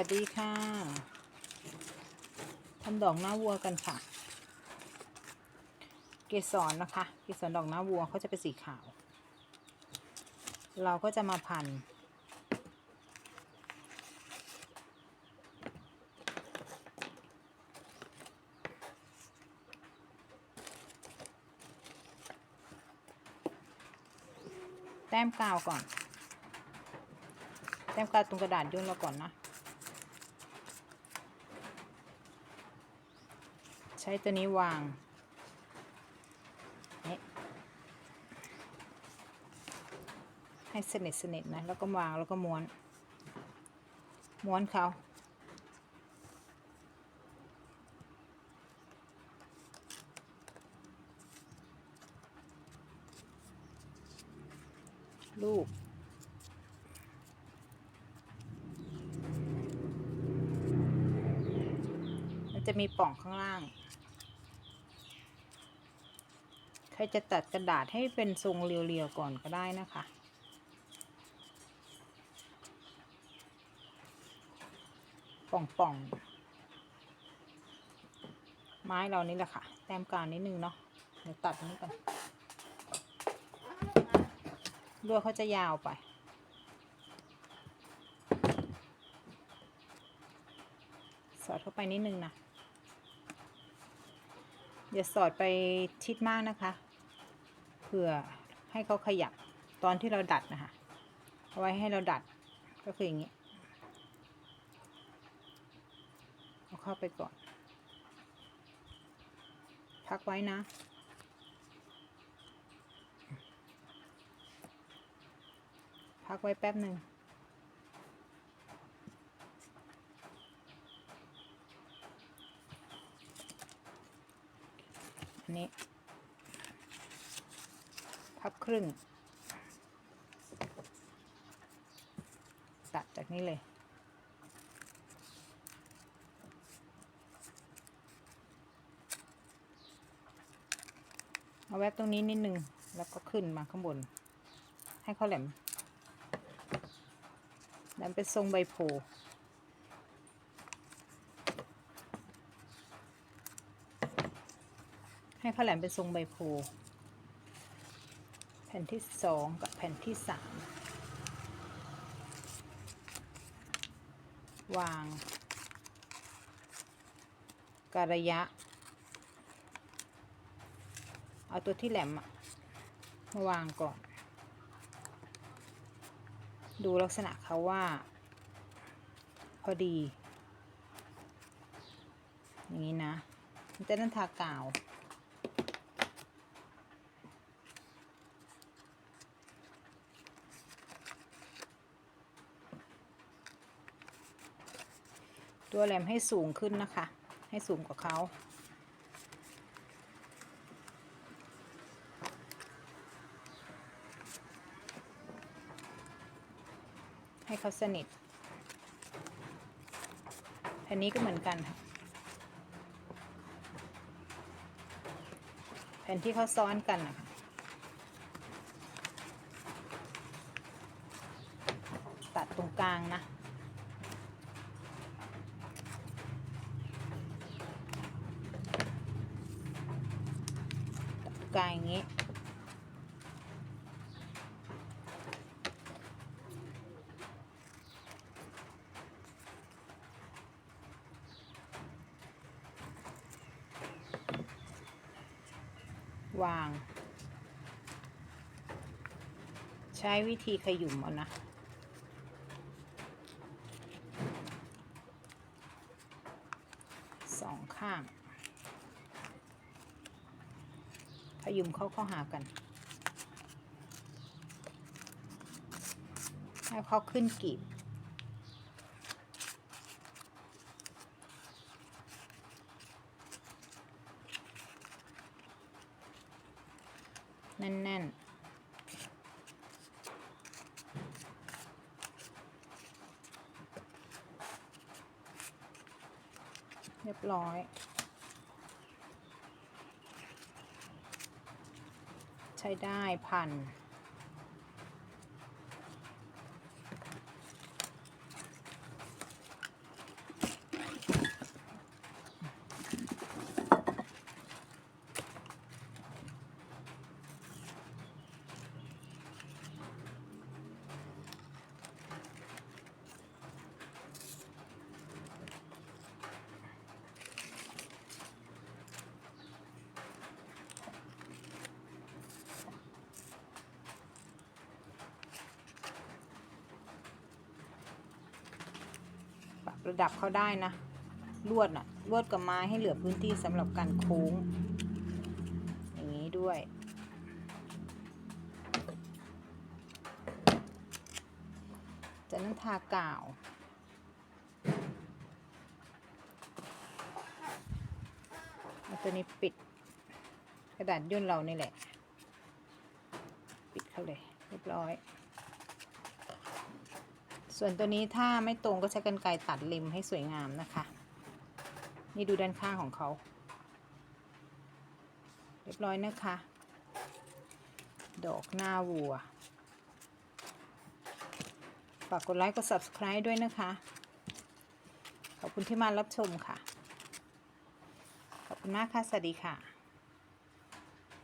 วัสดีค่ะทำดอกหน้าวัวกันค่ะ เกสรนะคะ เกสรดอกหน้าวัวเขาจะเป็นสีขาว เราก็จะมาพัน แต้มกาวก่อน แต้มกาวตรงกระดาษย่นเราก่อนนะ ใช้ตัวนี้วางนี่ให้สนิทสนิทนะ แล้วก็วางแล้วก็ม้วน ม้วนเขาลูกมันจะมีป่องข้างล่าง ใครจะตัดกระดาษให้เป็นทรงเรียวๆก่อนก็ได้นะคะ ป่องๆ ไม้เรานี่แหละค่ะ แต้มกาวนิดนึงเนาะ เดี๋ยวตัดนี้ก่อนลวดเขาจะยาวไปสอดเข้าไปนิดนึงนะ อย่าสอดไปชิดมากนะคะ เพื่อให้เขาขยับตอนที่เราดัดนะคะ เอาไว้ให้เราดัดก็คืออย่างนี้ เอาเข้าไปก่อน พักไว้นะ พักไว้แป๊บหนึ่ง นี้ พับครึ่ง ตัดจากนี้เลยเอาแวบตรงนี้นิดนึง แล้วก็ขึ้นมาข้างบน ให้เขาแหลมแหลมเป็นทรงใบโพ ให้เขาแหลมเป็นทรงใบโพแผ่นที่สองกับแผ่นที่สามวางกระยะ เอาตัวที่แหลมมาวางก่อน ดูลักษณะเขาว่า พอดี อย่างนี้นะจะนั่นทากาว ตัวแหลมให้สูงขึ้นนะคะ ให้สูงกว่าเขาให้เขาสนิท อันนี้ก็เหมือนกันค่ะ แผ่นที่เขาซ้อนกันนะคะตัดตรงกลางนะ ตัดตรง กลางอย่างนี้ วาง ใช้วิธีขยุ่มเอานะ สองข้าง ขยุ่มเข้าเข้าหากัน ให้เขาขึ้นกีบแน่นๆเรียบร้อย ใช้ได้พัน ระดับเขาได้นะ ลวดน่ะ ลวดกับไม้ให้เหลือพื้นที่สำหรับการโค้ง อย่างนี้ด้วย จากนั้นทากาวเอาตัวนี้ปิด กระดาษย่นเรานี่แหละ ปิดเข้าเลย เรียบร้อย ส่วนตัวนี้ถ้าไม่ตรงก็ใช้กรรไกรตัดริมให้สวยงามนะคะ นี่ดูด้านข้างของเขา เรียบร้อยนะคะ ดอกหน้าวัว ฝากกดไลค์กด subscribe ด้วยนะคะ ขอบคุณที่มารับชมค่ะ ขอบคุณมากค่ะ สวัสดีค่ะ